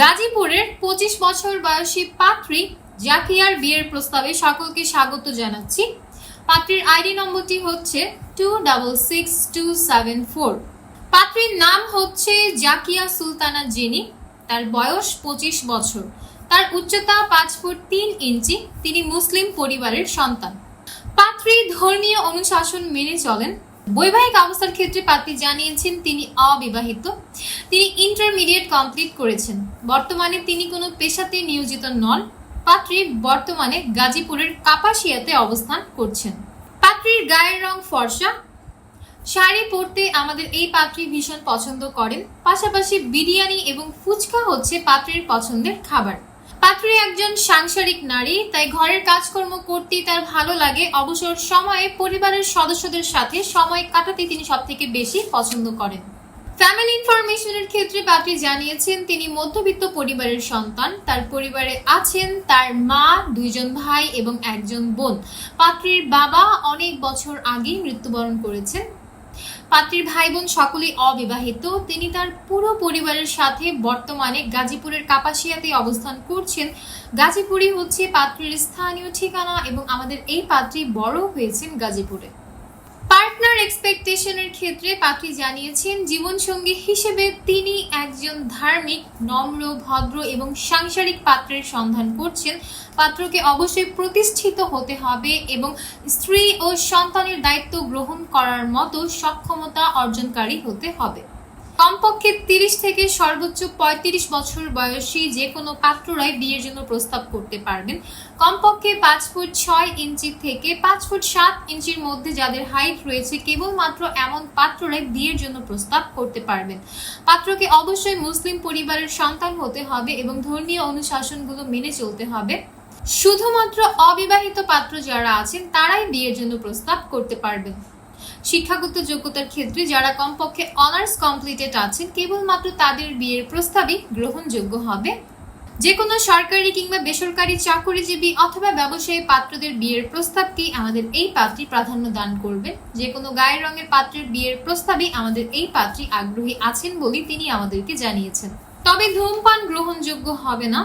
গাজীপুরের পঁচিশ বছর বয়সী পাত্রী জাকিয়ার বিয়ের প্রস্তাবে সকলকে স্বাগত জানাচ্ছি। পাত্রীর আইডি নম্বরটি হচ্ছে two double six two seven four পাত্রীর নাম হচ্ছে জাকিয়া সুলতানা জেনি, তার বয়স পঁচিশ বছর। তার উচ্চতা পাঁচ ফুট তিন ইঞ্চি, তিনি মুসলিম পরিবারের সন্তান। পাত্রী ধর্মীয় অনুশাসন মেনে চলেন বৈবাহিক অবস্থার ক্ষেত্রে পাত্রী জানিয়েছেন তিনি অবিবাহিত। তিনি ইন্টারমিডিয়েট কমপ্লিট করেছেন। বর্তমানে তিনি কোনো পেশাতে নিয়োজিত নন। পাত্রী বর্তমানে গাজীপুরের কাপাসিয়াতে অবস্থান করছেন। পাত্রীর গায়ের রং ফর্সা। শাড়ি পরতে আমাদের এই পাত্রী ভীষণ পছন্দ করেন। পাশাপাশি বিরিয়ানি এবং ফুচকা হচ্ছে পাত্রীর পছন্দের খাবার। পাত্রী একজন সাংসারিক নারী, তাই ঘরের কাজকর্ম করতেই তার ভালো লাগে। অবসর সময়ে পরিবারের সদস্যদের সাথে সময় কাটাতে তিনি সব থেকে বেশি পছন্দ করেন। ফ্যামিলি ইনফরমেশনের ক্ষেত্রে পাত্রী জানিয়েছেন, তিনি মধ্যবিত্ত পরিবারের সন্তান। তার পরিবারে আছেন তার মা, দুইজন ভাই এবং একজন বোন। পাত্রীর বাবা অনেক বছর আগেই মৃত্যুবরণ করেছেন। পাত্রীর ভাই বোন সকলেই অবিবাহিত। তিনি তার পুরো পরিবারের সাথে বর্তমানে গাজীপুরের কাপাসিয়াতে অবস্থান করছেন। গাজীপুরই হচ্ছে পাত্রীর স্থানীয় ঠিকানা এবং আমাদের এই পাত্রী বড় হয়েছেন গাজীপুরে। পার্টনার এক্সপেকটেশনের ক্ষেত্রে পাখি জানিয়েছেন, জীবনসঙ্গী হিসেবে তিনি একজন ধার্মিক, নম্র, ভদ্র এবং সাংসারিক পাত্রের সন্ধান করছেন। পাত্রকে অবশ্যই প্রতিষ্ঠিত হতে হবে এবং স্ত্রী ও সন্তানের দায়িত্ব গ্রহণ করার মতো সক্ষমতা অর্জনকারী হতে হবে। কমপক্ষে তিরিশ থেকে সর্বোচ্চ পঁয়ত্রিশ বছর বয়সী যে কোনো পাত্ররাই বিয়ের জন্য প্রস্তাব করতে পারবেন। কমপক্ষে পাঁচ ফুট ছয় ইঞ্চি থেকে পাঁচ ফুট সাত ইঞ্চির মধ্যে যাদের হাইট রয়েছে, কেবলমাত্র এমন পাত্ররাই বিয়ের জন্য প্রস্তাব করতে পারবেন। পাত্রকে অবশ্যই মুসলিম পরিবারের সন্তান হতে হবে এবং ধর্মীয় অনুশাসনগুলো মেনে চলতে হবে। শুধুমাত্র অবিবাহিত পাত্র যারা আছেন, তারাই বিয়ের জন্য প্রস্তাব করতে পারবেন। শিক্ষাগত যোগ্যতার ক্ষেত্রে যারা কমপক্ষে অনার্স কমপ্লিটেড আছেন, কেবলমাত্র তাদের বিয়ের প্রস্তাবই গ্রহণযোগ্য হবে। যে কোনো সরকারি কিংবা বেসরকারি চাকরিজীবী অথবা ব্যবসায়ী পাত্রদের বিয়ের প্রস্তাবকেই আমাদের এই পাত্রী প্রাধান্য দান করবে যে কোনো গায়ের রঙের পাত্রের বিয়ের প্রস্তাবেই আমাদের এই পাত্রী আগ্রহী আছেন বলে তিনি আমাদেরকে জানিয়েছেন। তবে ধূমপান গ্রহণযোগ্য হবে না।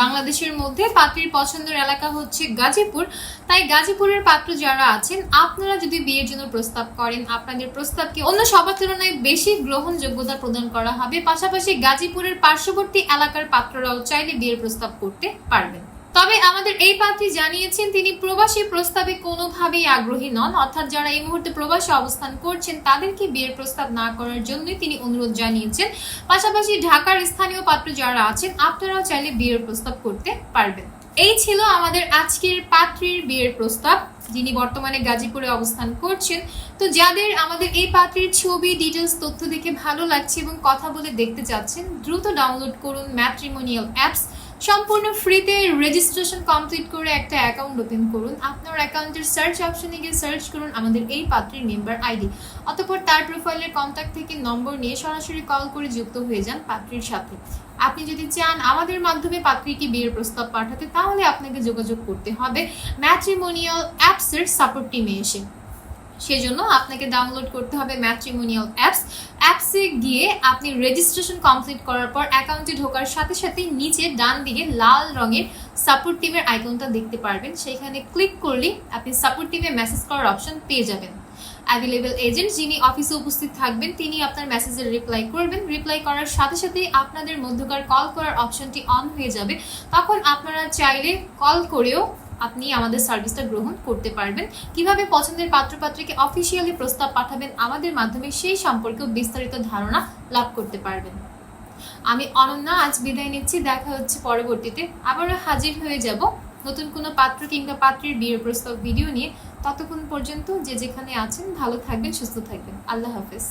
বাংলাদেশের মধ্যে পাত্রীর পছন্দের এলাকা হচ্ছে গাজীপুর। তাই গাজীপুরের পাত্র যারা আছেন, আপনারা যদি বিয়ের জন্য প্রস্তাব করেন, আপনাদের প্রস্তাবকে অন্য সবার তুলনায় বেশি গ্রহণযোগ্যতা প্রদান করা হবে। পাশাপাশি গাজীপুরের পার্শ্ববর্তী এলাকার পাত্ররাও চাইলে বিয়ের প্রস্তাব করতে পারবেন। তবে আমাদের এই পাত্রী জানিয়েছেন, তিনি প্রবাসী প্রস্তাবে কোনোভাবেই আগ্রহী নন। অর্থাৎ যারা এই মুহূর্তে প্রবাসে অবস্থান করছেন, তাদেরকে বিয়ের প্রস্তাব না করার জন্যই তিনি অনুরোধ জানিয়েছেন। পাশাপাশি ঢাকার স্থানীয় পাত্র যারা আছেন, আপনারাও চাইলে বিয়ের প্রস্তাব করতে পারবেন। এই ছিল আমাদের আজকের পাত্রীর বিয়ের প্রস্তাব। যিনি বর্তমানে গাজীপুরে অবস্থান করছেন। তো যাদের আমাদের এই পাত্রীর ছবি ডিটেলস তথ্য দেখে ভালো লাগছে এবং কথা বলে দেখতে চাচ্ছেন, দ্রুত ডাউনলোড করুন ম্যাট্রিমোনিয়াল অ্যাপস। সম্পূর্ণ ফ্রিতে রেজিস্ট্রেশন কমপ্লিট করে একটা অ্যাকাউন্ট ওপেন করুন। আপনার অ্যাকাউন্টের সার্চ অপশনে গিয়ে সার্চ করুন আমাদের এই পাত্রীর মেম্বার আইডি অতঃপর তার প্রোফাইলের কন্ট্যাক্ট থেকে নম্বর নিয়ে সরাসরি কল করে যুক্ত হয়ে যান পাত্রীর সাথে। আপনি যদি চান আমাদের মাধ্যমে পাত্রীকে বিয়ের প্রস্তাব পাঠাতে, তাহলে আপনাকে যোগাযোগ করতে হবে। ম্যাট্রিমোনিয়াল অ্যাপসের সাপোর্ট টিমে এসে। সেজন্য আপনাকে ডাউনলোড করতে হবে ম্যাট্রিমোনিয়াল অ্যাপস অ্যাপসে গিয়ে আপনি রেজিস্ট্রেশন কমপ্লিট করার পর অ্যাকাউন্টে ঢোকার সাথে সাথে নিচে ডান দিকে লাল রঙের সাপোর্ট টিমের আইকনটা দেখতে পারবেন। সেখানে ক্লিক করলে আপনি সাপোর্ট টিমে মেসেজ করার অপশন পেয়ে যাবেন। অ্যাভেলেবেল এজেন্ট যিনি অফিসে উপস্থিত থাকবেন, তিনি আপনার মেসেজের রিপ্লাই করবেন। রিপ্লাই করার সাথে সাথেই আপনাদের মধ্যকার কল করার অপশনটি অন হয়ে যাবে। তখন আপনারা চাইলে কল করেও আপনি আমাদের সার্ভিসটা গ্রহণ করতে পারবেন। কীভাবে পছন্দের পাত্রপাত্রীকে অফিসিয়ালি প্রস্তাব পাঠাবেন আমাদের মাধ্যমে সেই সম্পর্কেও বিস্তারিত ধারণা লাভ করতে পারবেন। আমি অনন্যা, আজ বিদায় নিচ্ছি। দেখা হচ্ছে পরবর্তীতে। আবারও হাজির হয়ে যাব নতুন কোনো পাত্র কিংবা পাত্রীর বিয়ের প্রস্তাব ভিডিও নিয়ে। ততক্ষণ পর্যন্ত যে যেখানে আছেন, ভালো থাকবেন, সুস্থ থাকবেন। আল্লাহ হাফেজ।